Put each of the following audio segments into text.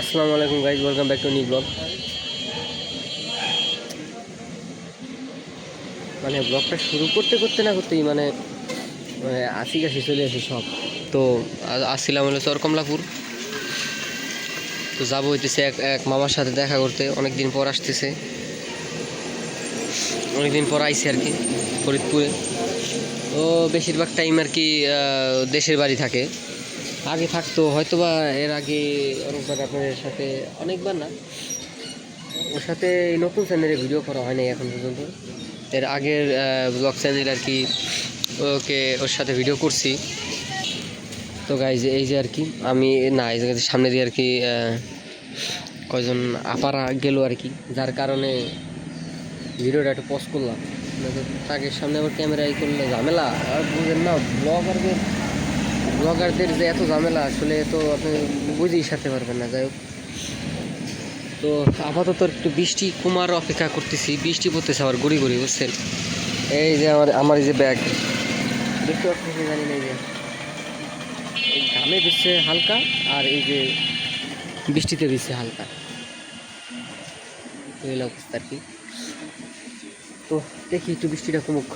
আসসালামু আলাইকুম guys welcome back to new blog মানে ব্লগটা শুরু করতে করতে না করতেই মানে মানে আসি কাশি চলে আসে সব। তো আসছিলাম হলো চর কমলাপুর তো যাব হইতেছে এক এক মামার সাথে দেখা করতে অনেক দিন পর আসতেছে। অনেক দিন পর আইসি আর কি, ফরিদপুরে। তো বেশিরভাগ টাইম আর কি দেশের বাড়ি থাকে। আগে থাকতো হয়তো বা এর আগে অনেকবার আপনাদের সাথে অনেকবার না। ওর সাথে এই নতুন চ্যানেলে ভিডিও করা হয় নাই এখন পর্যন্ত। এর আগের ব্লগ চ্যানেল আর কি ওকে ওর সাথে ভিডিও করছি। তো গাইজ এই যে আর কি, আমি না, এই জায়গাতে সামনে দিয়ে আর কি কয়জন আপারা গেল আর কি, যার কারণে ভিডিওটা একটু পজ করলাম। তাকে সামনে আবার ক্যামেরা ই করলে ঝামেলা, আর বুঝেন না ব্লগারদের ব্লগারদের যে এত ঝামেলা, আসলে তো আপনি বুঝেই সাথে পারবেন না, যাই হোক। তো আপাতত একটু বৃষ্টি কুমার অপেক্ষা করতেছি। বৃষ্টি পড়তেছে আবার গড়ি গড়ি, বুঝছেন? এই যে আমার আমার এই যে ব্যাগ। দেখতে পাচ্ছেন কি জানি না, এই যে। এই ঘামে দিচ্ছে হালকা আর এই যে বৃষ্টিতে দিচ্ছে হালকা। এই অবস্থা আর কি। তো দেখি একটু বৃষ্টিটা কমুক।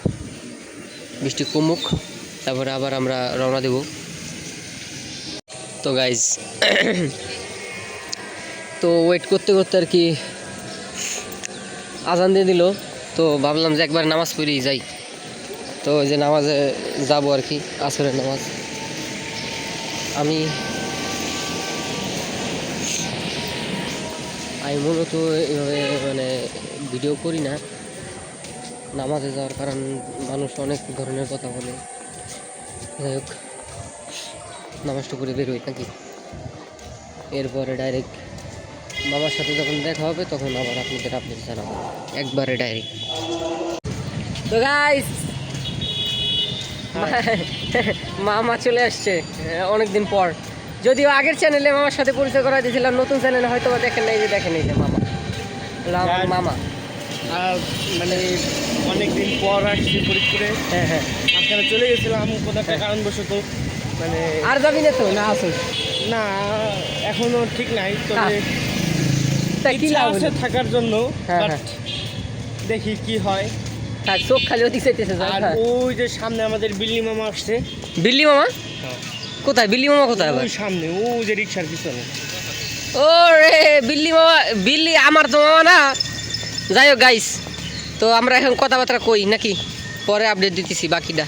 বৃষ্টি কমুক, তারপরে আবার আমরা রওনা দেব। তো গাইজ তো ওয়েট করতে করতে আর কি আজান দিয়ে দিল, তো ভাবলাম যে একবার নামাজ পড়েই যাই। তো যে নামাজে যাব আর কি, আসরের নামাজ। আমি আমি মূলত এভাবে মানে ভিডিও করি না। নামাজে যাওয়ার কারণ মানুষ অনেক ধরনের কথা বলে। যাই হোক। নামাজটা করে বেরোই নাকি? এরপরে ডাইরেক্ট মামার সাথে যখন দেখা হবে তখন আবার আপনাদের আপডেট জানাব। একবারে ডাইরেক্ট তো গাইস মামা চলে আসছে অনেক দিন পর। যদিও আগের চ্যানেলে মামার সাথে পরিচয় করা দিয়েছিলাম নতুন চ্যানেলে হয়তো বা দেখেন নাই যে দেখেন এই যে মামা। মামা। মানে অনেক দিন পর আসছি ফরিদপুরে। হ্যাঁ হ্যাঁ। মাঝখানে চলে গেছিলাম কোনো একটা কারণবশত। মানে আর যাবি না তো? না আসুন না এখনও ঠিক নাই তবে কি লাভ আছে থাকার জন্য হ্যাঁ, হ্যাঁ। দেখি কি হয়। থাক চোখ খালি ওদিক চাইতেছে আর হ্যাঁ। ওই যে সামনে আমাদের বিল্লি মামা আসছে। বিল্লি মামা? কোথায়? বিল্লি মামা কোথায় ওই সামনে ওই যে রিক্সার পিছনে। ও রে বিল্লি মামা বিল্লি আমার তো মামা না। যাই হোক গাইস তো আমরা এখন কথাবার্তা কই নাকি? পরে আপডেট দিতেছি বাকিটা।